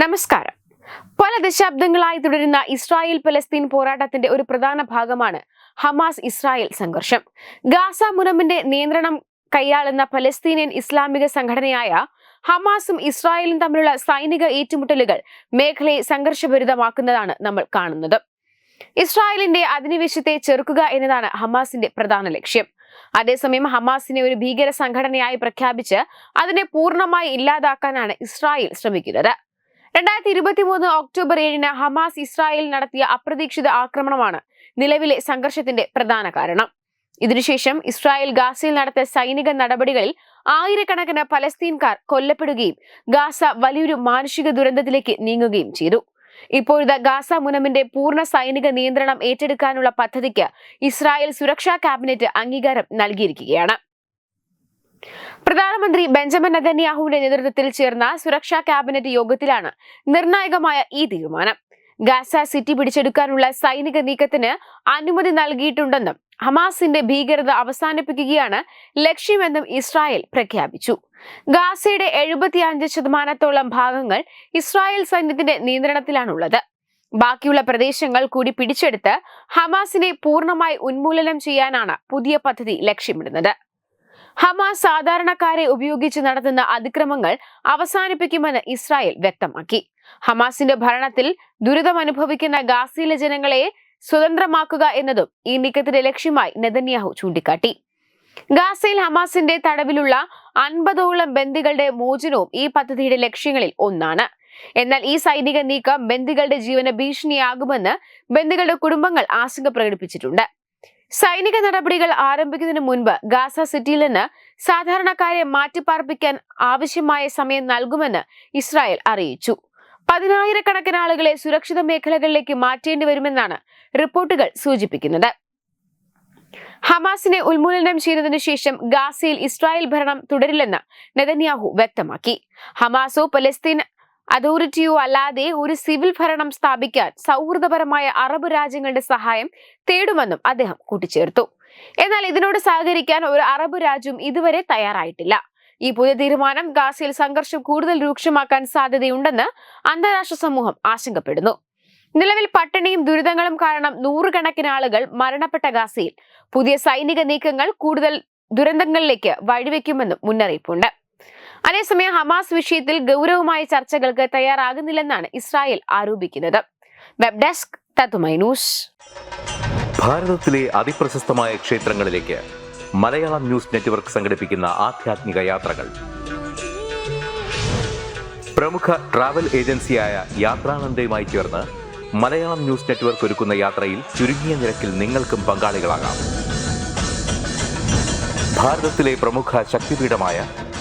നമസ്കാരം. പല ദശാബ്ദങ്ങളായി തുടരുന്ന ഇസ്രായേൽ പലസ്തീൻ പോരാട്ടത്തിന്റെ ഒരു പ്രധാന ഭാഗമാണ് ഹമാസ് ഇസ്രായേൽ സംഘർഷം. ഗാസ മുനമ്പിന്റെ നിയന്ത്രണം കൈയാളുന്ന പലസ്തീനിയൻ ഇസ്ലാമിക സംഘടനയായ ഹമാസും ഇസ്രായേലും തമ്മിലുള്ള സൈനിക ഏറ്റുമുട്ടലുകൾ മേഖലയെ സംഘർഷഭരിതമാക്കുന്നതാണ് നമ്മൾ കാണുന്നത്. ഇസ്രായേലിന്റെ അധിനിവേശത്തെ ചെറുക്കുക എന്നതാണ് ഹമാസിന്റെ പ്രധാന ലക്ഷ്യം. അതേസമയം ഹമാസിനെ ഒരു ഭീകര സംഘടനയായി പ്രഖ്യാപിച്ച് അതിനെ പൂർണമായി ഇല്ലാതാക്കാനാണ് ഇസ്രായേൽ ശ്രമിക്കുന്നത്. രണ്ടായിരത്തി ഇരുപത്തി മൂന്ന് ഒക്ടോബർ ഏഴിന് ഹമാസ് ഇസ്രായേൽ നടത്തിയ അപ്രതീക്ഷിത ആക്രമണമാണ് നിലവിലെ സംഘർഷത്തിന്റെ പ്രധാന കാരണം. ഇതിനുശേഷം ഇസ്രായേൽ ഗാസയിൽ നടത്തിയ സൈനിക നടപടികളിൽ ആയിരക്കണക്കിന് പലസ്തീൻകാർ കൊല്ലപ്പെടുകയും ഗാസ വലിയൊരു മാനുഷിക ദുരന്തത്തിലേക്ക് നീങ്ങുകയും ചെയ്തു. ഇപ്പോഴത്തെ ഗാസ മുനമിന്റെ പൂർണ സൈനിക നിയന്ത്രണം ഏറ്റെടുക്കാനുള്ള പദ്ധതിക്ക് ഇസ്രായേൽ സുരക്ഷാ ക്യാബിനറ്റ് അംഗീകാരം നൽകിയിരിക്കുകയാണ്. പ്രധാനമന്ത്രി ബെഞ്ചമിൻ നെതന്യാഹുവിന്റെ നേതൃത്വത്തിൽ ചേർന്ന സുരക്ഷാ ക്യാബിനറ്റ് യോഗത്തിലാണ് നിർണായകമായ ഈ തീരുമാനം. ഗാസ സിറ്റി പിടിച്ചെടുക്കാനുള്ള സൈനിക നീക്കത്തിന് അനുമതി നൽകിയിട്ടുണ്ടെന്നും ഹമാസിന്റെ ഭീകരത അവസാനിപ്പിക്കുകയാണ് ലക്ഷ്യമെന്നും ഇസ്രായേൽ പ്രഖ്യാപിച്ചു. ഗാസയുടെ എഴുപത്തിയഞ്ച് ശതമാനത്തോളം ഭാഗങ്ങൾ ഇസ്രായേൽ സൈന്യത്തിന്റെ നിയന്ത്രണത്തിലാണുള്ളത്. ബാക്കിയുള്ള പ്രദേശങ്ങൾ കൂടി പിടിച്ചെടുത്ത് ഹമാസിനെ പൂർണമായി ഉന്മൂലനം ചെയ്യാനാണ് പുതിയ പദ്ധതി ലക്ഷ്യമിടുന്നത്. ഹമാസ് സാധാരണക്കാരെ ഉപയോഗിച്ച് നടത്തുന്ന അതിക്രമങ്ങൾ അവസാനിപ്പിക്കുമെന്ന് ഇസ്രായേൽ വ്യക്തമാക്കി. ഹമാസിന്റെ ഭരണത്തിൽ ദുരിതമനുഭവിക്കുന്ന ഗാസയിലെ ജനങ്ങളെ സ്വതന്ത്രമാക്കുക എന്നതും ഈ നീക്കത്തിന്റെ ലക്ഷ്യമായി നെതന്യാഹു ചൂണ്ടിക്കാട്ടി. ഗാസയിൽ ഹമാസിന്റെ തടവിലുള്ള അൻപതോളം ബന്ദികളുടെ മോചനവും ഈ പദ്ധതിയുടെ ലക്ഷ്യങ്ങളിൽ ഒന്നാണ്. എന്നാൽ ഈ സൈനിക നീക്കം ബന്ദികളുടെ ജീവന ഭീഷണിയാകുമെന്ന് ബന്ദികളുടെ കുടുംബങ്ങൾ ആശങ്ക പ്രകടിപ്പിച്ചിട്ടുണ്ട്. സൈനിക നടപടികൾ ആരംഭിക്കുന്നതിന് മുൻപ് ഗാസ സിറ്റിയിൽ നിന്ന് സാധാരണക്കാരെ മാറ്റിപ്പാർപ്പിക്കാൻ ആവശ്യമായ സമയം നൽകുമെന്ന് ഇസ്രായേൽ അറിയിച്ചു. പതിനായിരക്കണക്കിന് ആളുകളെ സുരക്ഷിത മേഖലകളിലേക്ക് മാറ്റേണ്ടി വരുമെന്നാണ് റിപ്പോർട്ടുകൾ സൂചിപ്പിക്കുന്നത്. ഹമാസിനെ ഉന്മൂലനം ചെയ്തതിനു ശേഷം ഗാസയിൽ ഇസ്രായേൽ ഭരണം തുടരില്ലെന്ന് നെതന്യാഹു വ്യക്തമാക്കി. ഹമാസോ പലസ്തീൻ അതോറിറ്റിയോ അല്ലാതെ ഒരു സിവിൽ ഭരണം സ്ഥാപിക്കാൻ സൗഹൃദപരമായ അറബ് രാജ്യങ്ങളുടെ സഹായം തേടുമെന്നും അദ്ദേഹം കൂട്ടിച്ചേർത്തു. എന്നാൽ ഇതിനോട് സഹകരിക്കാൻ ഒരു അറബ് രാജ്യം ഇതുവരെ തയ്യാറായിട്ടില്ല. ഈ പുതിയ തീരുമാനം ഗാസയിൽ സംഘർഷം കൂടുതൽ രൂക്ഷമാക്കാൻ സാധ്യതയുണ്ടെന്ന് അന്താരാഷ്ട്ര സമൂഹം ആശങ്കപ്പെടുന്നു. നിലവിൽ പട്ടിണിയും ദുരിതങ്ങളും കാരണം നൂറുകണക്കിന് ആളുകൾ മരണപ്പെട്ട ഗാസയിൽ പുതിയ സൈനിക നീക്കങ്ങൾ കൂടുതൽ ദുരന്തങ്ങളിലേക്ക് വഴിവെക്കുമെന്നും മുന്നറിയിപ്പുണ്ട്. അതേസമയം ഹമാസ് വിഷയത്തിൽ ഗൗരവമായ ചർച്ചകൾക്ക് തയ്യാറാകുന്നില്ലെന്നാണ് ഇസ്രായേൽ ആരോപിക്കുന്നത്. വെബ് ഡെസ്ക് ന്യൂസ് ഭാരതത്തിലെ അതിപ്രശസ്തമായ ക്ഷേത്രങ്ങളിലേക്ക് മലയാളം ന്യൂസ് നെറ്റ്വർക്ക് സംഘടിപ്പിക്കുന്ന ആധ്യാത്മിക യാത്രകൾ. പ്രമുഖ ട്രാവൽ ഏജൻസിയായ യാത്രാനന്ദയുമായി ചേർന്ന് മലയാളം ന്യൂസ് നെറ്റ്വർക്ക് ഒരുക്കുന്ന യാത്രയിൽ ചുരുങ്ങിയ നിരക്കിൽ നിങ്ങൾക്കും പങ്കാളികളാകാം. ഭാരതത്തിലെ പ്രമുഖ ശക്തിപീഠമായ